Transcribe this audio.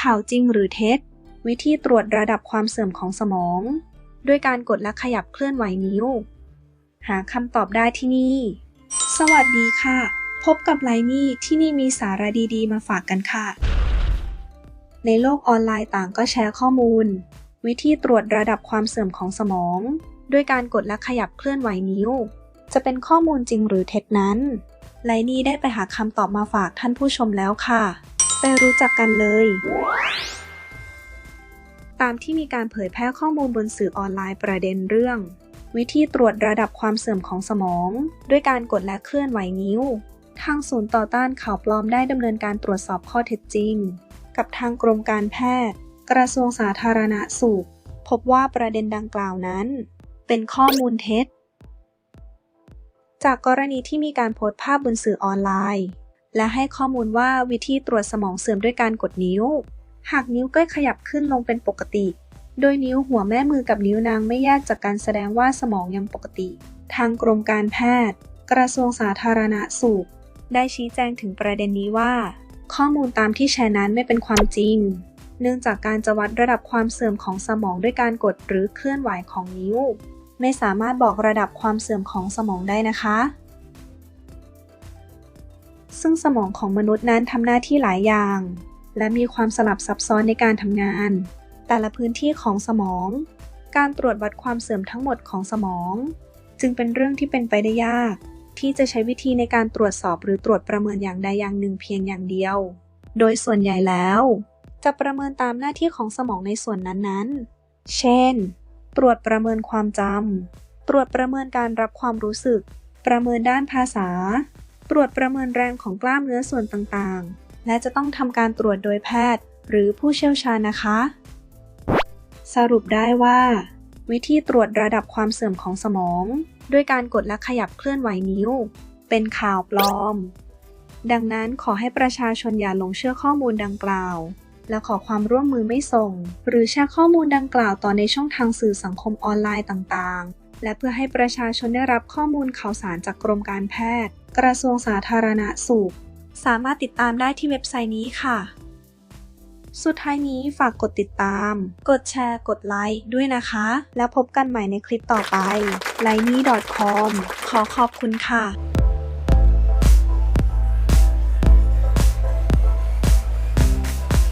ข่าวจริงหรือเท็จ วิธีตรวจระดับความเสื่อมของสมอง ด้วยการกดและขยับเคลื่อนไหวนิ้ว หาคำตอบได้ที่นี่ สวัสดีค่ะ พบกับไลนี่ที่นี่มีสาระดีๆ มาฝากกันค่ะ ในโลกออนไลน์ต่างก็แชร์ข้อมูล วิธีตรวจระดับความเสื่อมของสมอง ด้วยการกดและขยับเคลื่อนไหวนิ้ว จะเป็นข้อมูลจริงหรือเท็จนั้นไลนี่ได้ไปหาคำตอบมาฝากท่านผู้ชมแล้วค่ะ ไปรู้จักกันเลย ตามที่มีการเผยแพร่ข้อมูลบนสื่อออนไลน์ประเด็นเรื่อง วิธีตรวจระดับความเสื่อมของสมอง ด้วยการกดและเคลื่อนไหวนิ้ว ทางศูนย์ต่อต้านข่าวปลอมได้ดำเนินการตรวจสอบข้อเท็จจริง กับทางกรมการแพทย์ กระทรวงสาธารณสุข พบว่าประเด็นดังกล่าวนั้น เป็นข้อมูลเท็จจากกรณีที่มีการโพสต์ภาพบนสื่อออนไลน์ และให้ข้อมูลว่าวิธีตรวจสมองเสื่อมด้วยการกดนิ้ว หากนิ้วก้อยขยับขึ้นลงเป็นปกติ โดยนิ้วหัวแม่มือกับนิ้วนางไม่แยกจากการแสดงว่าสมองยังปกติ ทางกรมการแพทย์ กระทรวงสาธารณสุข ได้ชี้แจงถึงประเด็นนี้ว่า ข้อมูลตามที่แชร์นั้นไม่เป็นความจริง เนื่องจากการจะวัดระดับความเสื่อมของสมองด้วยการกดหรือเคลื่อนไหวของนิ้ว ไม่สามารถบอกระดับความเสื่อมของสมองได้นะคะ ซึ่งสมองของมนุษย์นั้นทำหน้าที่หลายอย่าง และมีความสลับซับซ้อนในการทำงาน แต่ละพื้นที่ของสมอง การตรวจวัดความเสื่อมทั้งหมดของสมอง จึงเป็นเรื่องที่เป็นไปได้ยาก ที่จะใช้วิธีในการตรวจสอบหรือตรวจประเมินอย่างใดอย่างหนึ่งเพียงอย่างเดียว โดยส่วนใหญ่แล้ว จะประเมินตามหน้าที่ของสมองในส่วนนั้นๆ เช่น ตรวจประเมินความจำตรวจประเมินการรับความรู้สึก ประเมินด้านภาษา ตรวจประเมินแรงของกล้ามเนื้อส่วนต่างๆ และจะต้องทำการตรวจโดยแพทย์ หรือผู้เชี่ยวชาญนะคะ สรุปได้ว่า วิธีตรวจระดับความเสื่อมของสมอง ด้วยการกดและขยับเคลื่อนไหวนิ้ว เป็นข่าวปลอม ดังนั้นขอให้ประชาชนอย่าหลงเชื่อข้อมูลดังกล่าว และขอความร่วมมือไม่ส่ง หรือแชร์ข้อมูลดังกล่าวต่อในช่องทางสื่อสังคมออนไลน์ต่างๆ และเพื่อให้ประชาชนได้รับข้อมูลข่าวสารจากกรมการแพทย์ กระทรวงสาธารณสุข สามารถติดตามได้ที่เว็บไซต์นี้ค่ะ สุดท้ายนี้ฝากกดติดตาม กดแชร์ กดไลค์ด้วยนะคะ แล้วพบกันใหม่ในคลิปต่อไป l i n e c o m ขอขอบคุณค่ะ